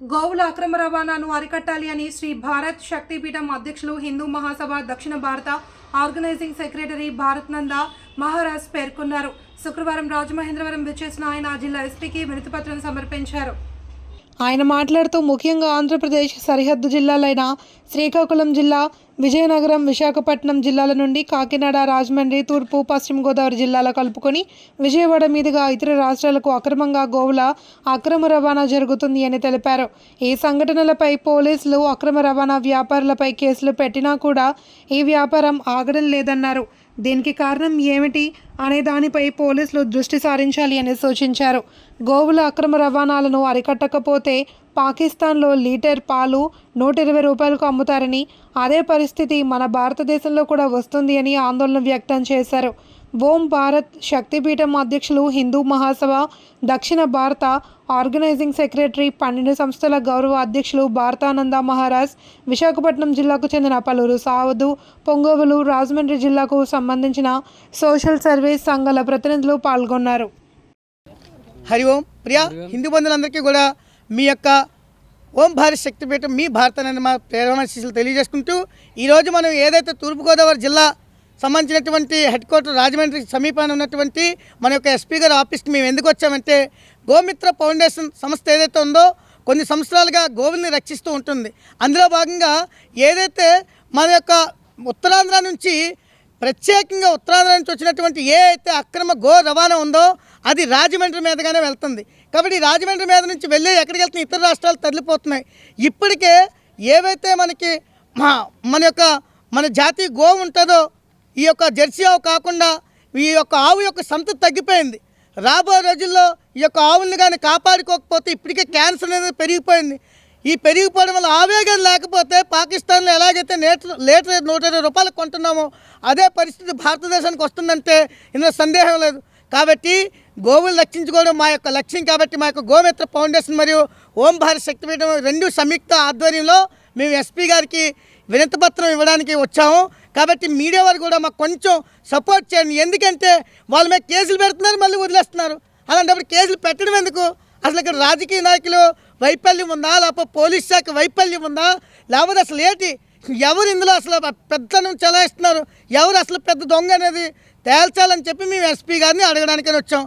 గోవుల అక్రమ రవాణాను అరికట్టాలి అని శ్రీ భారత్ శక్తిపీఠం అధ్యక్షులు హిందూ మహాసభ దక్షిణ భారత ఆర్గనైజింగ్ సెక్రటరీ భారత్ నంద మహారాజ్ పేర్కొన్నారు. శుక్రవారం రాజమహేంద్రవరం విచ్చేసిన ఆయన ఆ జిల్లా ఎస్పీకి వినతిపత్రం సమర్పించారు. ఆయన మాట్లాడుతూ ముఖ్యంగా ఆంధ్రప్రదేశ్ సరిహద్దు జిల్లాలైన శ్రీకాకుళం జిల్లా విజయనగరం విశాఖపట్నం జిల్లాల నుండి కాకినాడ రాజమండ్రి తూర్పు పశ్చిమ గోదావరి జిల్లాల కలుపుకొని విజయవాడ మీదుగా ఇతర రాష్ట్రాలకు అక్రమంగా గోవుల అక్రమ రవాణా జరుగుతుంది అని తెలిపారు. ఈ సంఘటనలపై పోలీసులు అక్రమ రవాణా వ్యాపారులపై కేసులు పెట్టినా కూడా ఈ వ్యాపారం ఆగడం లేదన్నారు. దీనికి కారణం ఏమిటి అనే దానిపై పోలీసులు దృష్టి సారించాలి అని సూచించారు. గోవుల అక్రమ రవాణాలను అరికట్టకపోతే పాకిస్తాన్లో లీటర్ పాలు నూట ఇరవై రూపాయలకు అమ్ముతారని అదే పరిస్థితి మన భారతదేశంలో కూడా వస్తుంది అని ఆందోళన వ్యక్తం చేశారు. ఓం భారత్ శక్తిపీఠం అధ్యక్షులు హిందూ మహాసభ దక్షిణ భారత ఆర్గనైజింగ్ సెక్రటరీ పన్నెండు సంస్థల గౌరవ అధ్యక్షులు భారతానంద మహారాజ్ విశాఖపట్నం జిల్లాకు చెందిన పలువురు సావదు పొంగోవులు రాజమండ్రి జిల్లాకు సంబంధించిన సోషల్ సర్వీస్ సంఘాల ప్రతినిధులు పాల్గొన్నారు. హరి ఓం. ప్రియా హిందూ బంధువులందరికీ కూడా మీ యొక్క ఓం భారత్ శక్తిపీఠం మీ భారత మా ప్రేరణ శిష్యులు తెలియజేసుకుంటూ ఈరోజు మనం ఏదైతే తూర్పుగోదావరి జిల్లా సంబంధించినటువంటి హెడ్ క్వార్టర్ రాజమండ్రి సమీపాన ఉన్నటువంటి మన యొక్క ఎస్పీ గారి ఆఫీస్కి మేము ఎందుకు వచ్చామంటే గోమిత్ర ఫౌండేషన్ సంస్థ ఏదైతే ఉందో కొన్ని సంవత్సరాలుగా గోవుల్ని రక్షిస్తూ ఉంటుంది. అందులో భాగంగా ఏదైతే మన యొక్క ఉత్తరాంధ్ర నుంచి ప్రత్యేకంగా ఉత్తరాంధ్ర నుంచి వచ్చినటువంటి ఏ అయితే అక్రమ గో రవాణా ఉందో అది రాజమండ్రి మీదగానే వెళ్తుంది. కాబట్టి ఈ రాజమండ్రి మీద నుంచి వెళ్ళి ఎక్కడికి వెళ్తున్న ఇతర రాష్ట్రాలు తరలిపోతున్నాయి. ఇప్పటికే ఏవైతే మనకి మా మన యొక్క మన జాతీయ గోవు ఉంటుందో ఈ యొక్క జెర్సీ ఆవు కాకుండా ఈ యొక్క ఆవు యొక్క సంత తగ్గిపోయింది. రాబోయే రోజుల్లో ఈ యొక్క ఆవుల్ని కానీ కాపాడుకోకపోతే ఇప్పటికే క్యాన్సర్ అనేది పెరిగిపోయింది. ఈ పెరిగిపోవడం వల్ల ఆవేగం లేకపోతే పాకిస్తాన్లో ఎలాగైతే లీటర్ లీటర్ నూట ఇరవై రూపాయలు కొంటున్నామో అదే పరిస్థితి భారతదేశానికి వస్తుందంటే ఇందులో సందేహం లేదు. కాబట్టి గోవులు రక్షించుకోవడం మా యొక్క లక్ష్యం కాబట్టి మా యొక్క గోమిత్ర ఫౌండేషన్ మరియు ఓం భారత్ శక్తిపీఠం రెండు సంయుక్త ఆధ్వర్యంలో మేము ఎస్పీ గారికి వినతిపత్రం ఇవ్వడానికి వచ్చాము. కాబట్టి మీడియా వారు కూడా మాకు కొంచెం సపోర్ట్ చేయండి. ఎందుకంటే వాళ్ళ మీద కేసులు పెడుతున్నారు మళ్ళీ వదిలేస్తున్నారు. అలాంటప్పుడు కేసులు పెట్టడం ఎందుకు? అసలు ఇక్కడ రాజకీయ నాయకులు వైఫల్యం ఉందా? లేకపోతే పోలీస్ శాఖ వైఫల్యం ఉందా? లేకపోతే అసలు ఏంటి? ఎవరు ఇందులో అసలు పెద్దను చలాయిస్తున్నారు? ఎవరు అసలు పెద్ద దొంగ అనేది తేల్చాలని చెప్పి మేము ఎస్పీ గారిని అడగడానికని వచ్చాం.